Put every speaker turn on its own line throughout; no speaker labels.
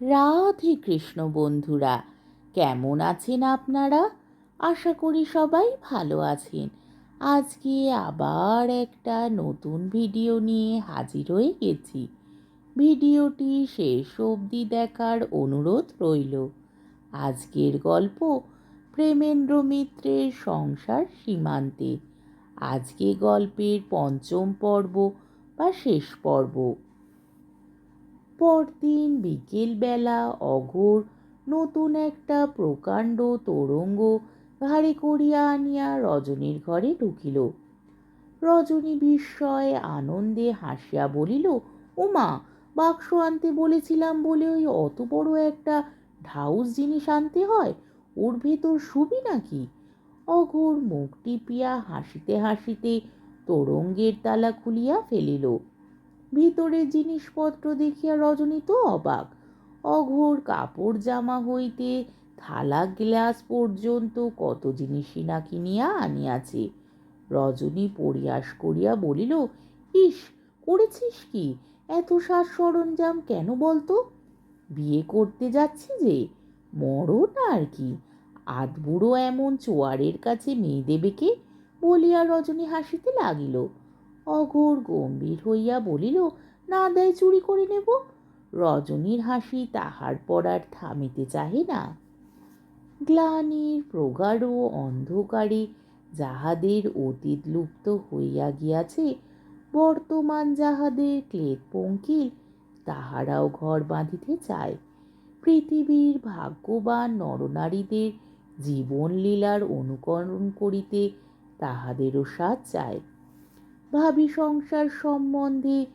রাধে কৃষ্ণ বন্ধুরা, কেমন আছেন আপনারা? আশা করি সবাই ভালো আছেন। আজকে আবার একটা নতুন ভিডিও নিয়ে হাজির হয়ে গেছি। ভিডিওটি শেষ অবধি দেখার অনুরোধ রইল। আজকের গল্প প্রেমেন্দ্র মিত্রের সংসার সীমান্তে। আজকে গল্পের পঞ্চম পর্ব বা শেষ পর্ব। পরদিন বিকেলবেলা অঘোর নতুন একটা প্রকাণ্ড তোরঙ্গ ঘাড়ে করিয়া আনিয়া রজনীর ঘরে ঢুকিল। রজনী বিস্ময়ে আনন্দে হাসিয়া বলিল ওমা বাক্স আনতে বলেছিলাম বলে ওই অত বড় একটা ঢাউস জিনিস আনতে হয়? ওর ভেতর শুবি নাকি? অঘোর মুখ টিপিয়া হাসিতে হাসিতে তোরঙ্গের তালা খুলিয়া ফেলিল। ভিতরে জিনিসপত্র দেখিয়া রজনী তো অবাক। অঘোর কাপড় জামা হইতে থালা গ্লাস পর্যন্ত কত জিনিসই না কিনিয়া আনিয়াছে। রজনী পরিহাস করিয়া বলিল, ইস, করেছিস কি? এত সাজ সরঞ্জাম কেন বলতো? বিয়ে করতে যাচ্ছি যে, মরণ আর কি? আধবুড়ো এমন চোয়ারের কাছে মেয়ে দেবে কে? বলিয়া রজনী হাসিতে লাগিল। অঘোর গম্ভীর হইয়া বলিল, না দেয় চুরি করে নেব? রজনীর হাসি তাহার পর আর থামিতে চাহে না। গ্লানির প্রগাঢ় অন্ধকারে যাহাদের অতীত লুপ্ত হইয়া গিয়াছে, বর্তমান যাহাদের ক্লেদ পঙ্কিল, তাহারাও ঘর বাঁধিতে চায়। পৃথিবীর ভাগ্যবান নরনারীদের জীবনলীলার অনুকরণ করিতে তাহাদেরও সাথ চায়। ভাবি সংসার সম্বন্ধে।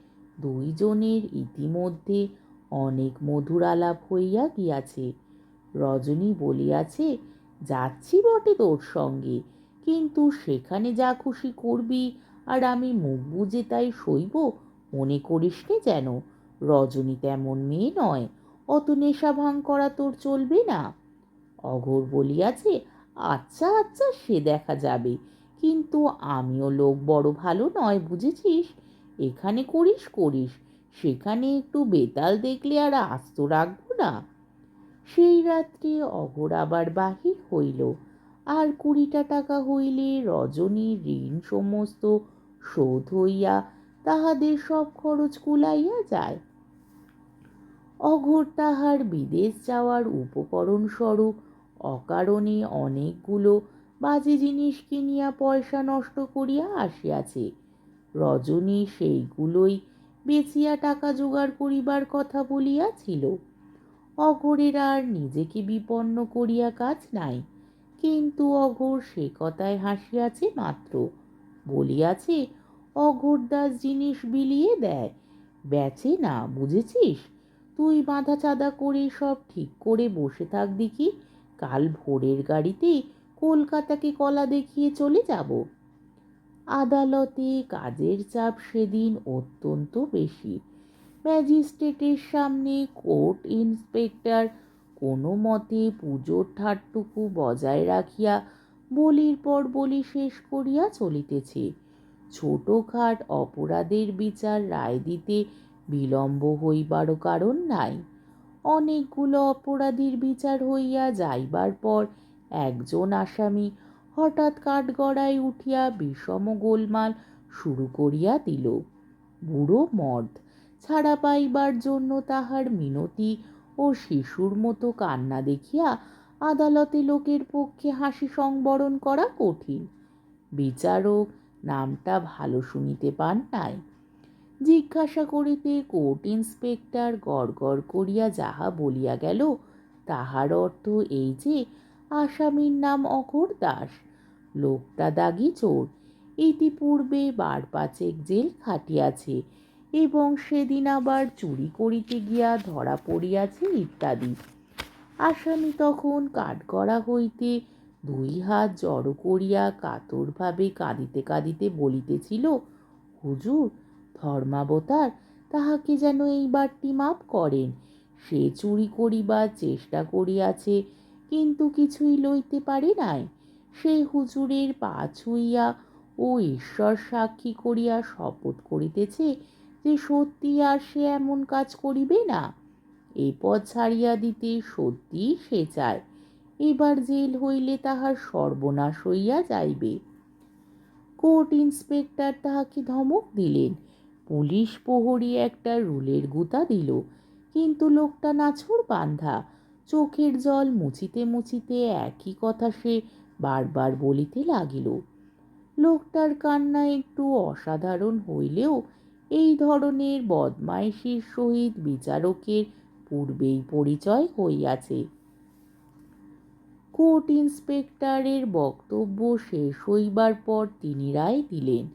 দুইজনের ইতিমধ্যে অনেক মধুর আলাপ হইয়া গিয়াছে। রজনী বলিয়াছে, যাচ্ছি বটে তোর সঙ্গে, কিন্তু সেখানে যা খুশি করবি, আর আমি মুখ বুঝে তাই সইব, মনে করিস নে যেন। রজনী তেমন মেয়ে নয়, অত নেশা ভাঙ করা তোর চলবে না। অঘোর বলিয়াছে আচ্ছা আচ্ছা সে দেখা যাবে। কিন্তু আমিও লোক বড় ভালো নয়, বুঝেছিস? এখানে করিস করিস। সেখানে একটু বেতাল দেখলে আর আস্ত রাখব না। সেই রাত্রে অঘোর আবার বাহির হইল। আর কুড়িটা টাকা হইলে রজনীর ঋণ সমস্ত শোধ হইয়া তাহাদের সব খরচ কুলাইয়া যায়। অঘোর তাহার বিদেশ যাওয়ার উপকরণ স্বরূপ অকারণে অনেকগুলো বাজে জিনিস কিনিয়া পয়সা নষ্ট করিয়া আসিয়াছে। রজনী সেইগুলোই বেচিয়া টাকা জোগাড় করিবার কথা বলিয়াছিল। অঘোরের আর নিজেকে বিপন্ন করিয়া কাজ নাই, কিন্তু অঘোর সে কথায় হাসিয়াছে মাত্র। বলিয়াছে, অঘোর দাস জিনিস বিলিয়ে দেয়, বেচে না, বুঝেছিস? তুই বাঁধা চাঁদা করে সব ঠিক করে বসে থাক দেখি কাল ভোরের গাড়িতে কলকাতাকে কলা দেখিয়ে চলে যাব। আদালতে কাজের চাপ সেদিন অত্যন্ত বেশি। ম্যাজিস্ট্রেটের সামনে কোর্ট ইন্সপেক্টর কোনো মতে পুজোর ঠাটটুকু বজায় রাখিয়া বলির পর বলি শেষ করিয়া চলিতেছে। ছোটোখাট অপরাধের বিচার রায় দিতে বিলম্ব হইবারও কারণ নাই। অনেকগুলো অপরাধীর বিচার হইয়া যাইবার পর একজন আসামি হঠাৎ কাঠগড়ায় উঠিয়া বিষম গোলমাল শুরু করিয়া দিল। বুড়ো মর্দ ছাড়া পাইবার জন্য তাহার মিনতি ও শিশুর মতো কান্না দেখিয়া আদালতে লোকের পক্ষে হাসি সংবরণ করা কঠিন। বিচারক নামটা ভালো শুনিতে পান নাই। জিজ্ঞাসা করিতে কোর্ট ইন্সপেক্টর গড় করিয়া যাহা বলিয়া গেল, তাহার অর্থ এই যে আসামির নাম অঘোর দাস। লোকটা দাগি চোর। ইতিপূর্বে বার পাঁচেক জেল খাটিয়াছে এবং সেদিন আবার চুরি করিতে গিয়া ধরা পড়িয়াছে ইত্যাদি। আসামি তখন কাঠগড়া হইতে দুই হাত জড়ো করিয়া কাতরভাবে কাঁদিতে কাঁদিতে বলিতেছিল, হুজুর, ধর্মাবতার, তাহাকে যেন এইবারটি মাপ করেন। সে চুরি করিবার চেষ্টা করিয়াছে কিন্তু কিছুই লইতে পারে নাই। সে হুজুরের পা ছুঁইয়া ও ঈশ্বর সাক্ষী করিয়া শপথ করিতেছে যে সত্যি আর সে এমন কাজ করিবে না। এই পথ ছাড়িয়া দিতে সত্যি সে চায়। এবার জেল হইলে তাহার সর্বনাশ হইয়া যাইবে। কোর্ট ইন্সপেক্টর তাহাকে ধমক দিলেন। পুলিশ প্রহরী একটা রুলের গুতা দিল। কিন্তু লোকটা নাছর বান্ধা। চোখের জল মুছিতে মুছিতে একই কথা সে বারবার বলিতে লাগিল। লোকটার কান্না একটু অসাধারণ হইলেও এই ধরনের বদমাইশির সহিত বিচারকের পূর্বেই পরিচয় হইয়াছে। কোর্ট ইন্সপেক্টরের বক্তব্য শেষ হইবার পর তিনি রায় দিলেন।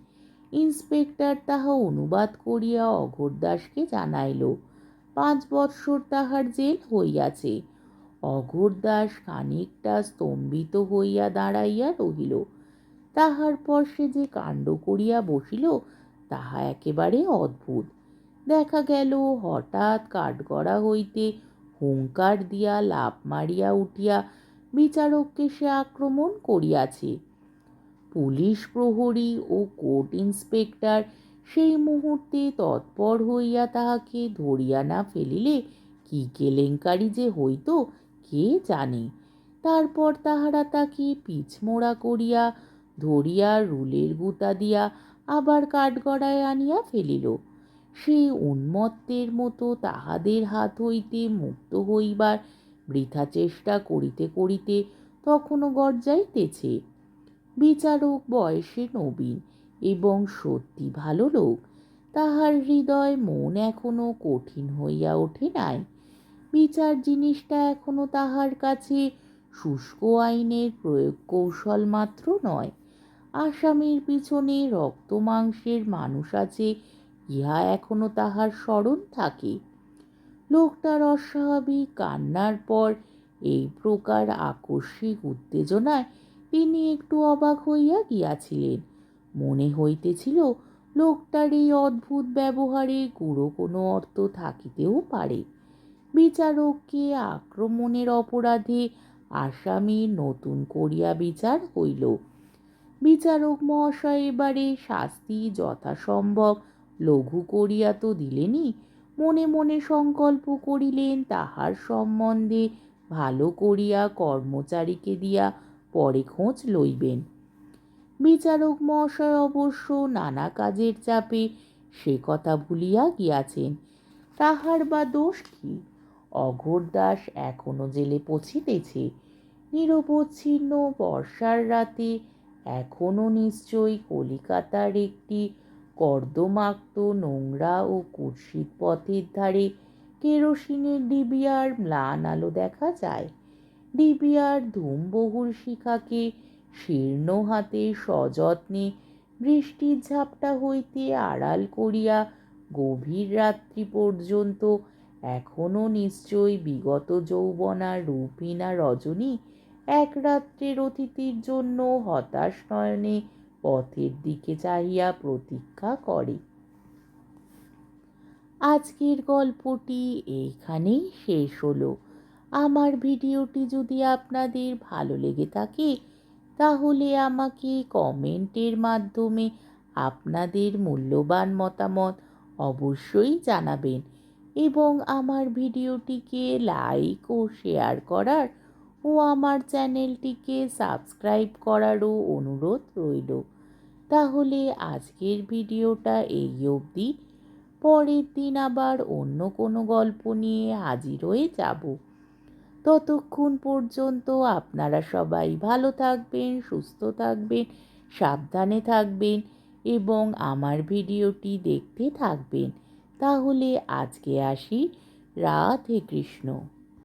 ইন্সপেক্টর তাহা অনুবাদ করিয়া অঘোরদাসকে জানাইল, পাঁচ বৎসর তাহার জেল হইয়াছে। অঘোরদাস খানিকটা স্তম্ভিত হইয়া দাঁড়াইয়া রহিল। তাহার পর সে যে কাণ্ড করিয়া বসিল, তাহা একেবারে অদ্ভুত। দেখা গেল, হঠাৎ কাঠগড়া হইতে হুঙ্কার দিয়া লাভ মারিয়া উঠিয়া বিচারককে সে আক্রমণ করিয়াছে। পুলিশ প্রহরী ও কোর্ট ইন্সপেক্টর সেই মুহূর্তে তৎপর হইয়া তাহাকে ধরিয়া না ফেলিলে কি কেলেঙ্কারি যে হইত কে জানে? তারপর তাহারা তাকে পিছমোড়া করিয়া ধরিয়া রুলের গুতা দিয়া আবার কাঠগড়ায় আনিয়া ফেলিল। সেই উন্মত্তের মতো তাহাদের হাত হইতে মুক্ত হইবার বৃথা চেষ্টা করিতে করিতে তখনও গর্জাইতেছে। বিচারক বয়সে নবীন এবং সত্যি ভালো লোক। তাহার হৃদয় মন এখনও কঠিন হইয়া ওঠে নাই। বিচার জিনিসটা এখনও তাহার কাছে শুষ্ক আইনের প্রয়োগ কৌশল মাত্র নয়। আসামির পিছনে রক্ত মাংসের মানুষ আছে, ইহা এখনও তাহার স্মরণ থাকে। লোকটার অস্বাভাবিক কান্নার পর এই প্রকার আকস্মিক উত্তেজনায় তিনি একটু অবাক হইয়া গিয়াছিলেন। মনে হইতেছিল, লোকটার এই অদ্ভুত ব্যবহারে গুঁড়ো কোনো অর্থ থাকিতেও পারে। বিচারককে আক্রমণের অপরাধে আসামি নতুন করিয়া বিচার হইল। বিচারক মহাশয় এবারে শাস্তি যথাসম্ভব লঘু করিয়া তো দিলেনই, মনে মনে সংকল্প করিলেন তাহার সম্বন্ধে ভালো করিয়া কর্মচারীকে দিয়া পরে খোঁজ লইবেন। বিচারক মহাশয় অবশ্য নানা কাজের চাপে সে কথা ভুলিয়া গিয়াছেন। তাহার বা দোষ কি? অঘোর দাস এখনও জেলে পৌঁছিতেছে। নিরবচ্ছিন্ন বর্ষার রাতে এখনও নিশ্চয়ই কলিকাতার একটি কর্দমাক্ত নোংরা ও কুৎসিত পথের ধারে কেরোসিনের ডিবিয়ার ম্লান আলো দেখা যায়। ডিবিয়ার ধূমবহুল শিখাকে শীর্ণ হাতে সযত্নে বৃষ্টির ঝাপটা হইতে আড়াল করিয়া গভীর রাত্রি পর্যন্ত এখনও নিশ্চয়ই বিগত যৌবনা রূপিনা রজনী? এক রাত্রের অতিথির জন্য হতাশ নয়নে পথের দিকে চাহিয়া প্রতীক্ষা করে। আজকের গল্পটি এইখানেই শেষ হলো। আমার ভিডিওটি যদি আপনাদের ভালো লেগে থাকে, তাহলে আমাকে কমেন্টের মাধ্যমে আপনাদের মূল্যবান মতামত অবশ্যই জানাবেন। এবং আমার ভিডিওটিকে লাইক ও শেয়ার করার ও আমার চ্যানেলটিকে সাবস্ক্রাইব করারও অনুরোধ রইল। তাহলে আজকের ভিডিওটা এই অবধি। পরের দিন আবার অন্য কোনো গল্প নিয়ে হাজির হয়ে যাব। ততক্ষণ পর্যন্ত আপনারা সবাই ভালো থাকবেন, সুস্থ থাকবেন, সাবধানে থাকবেন এবং আমার ভিডিওটি দেখতে থাকবেন। তাহলে আজকে আসি। রাধে কৃষ্ণ।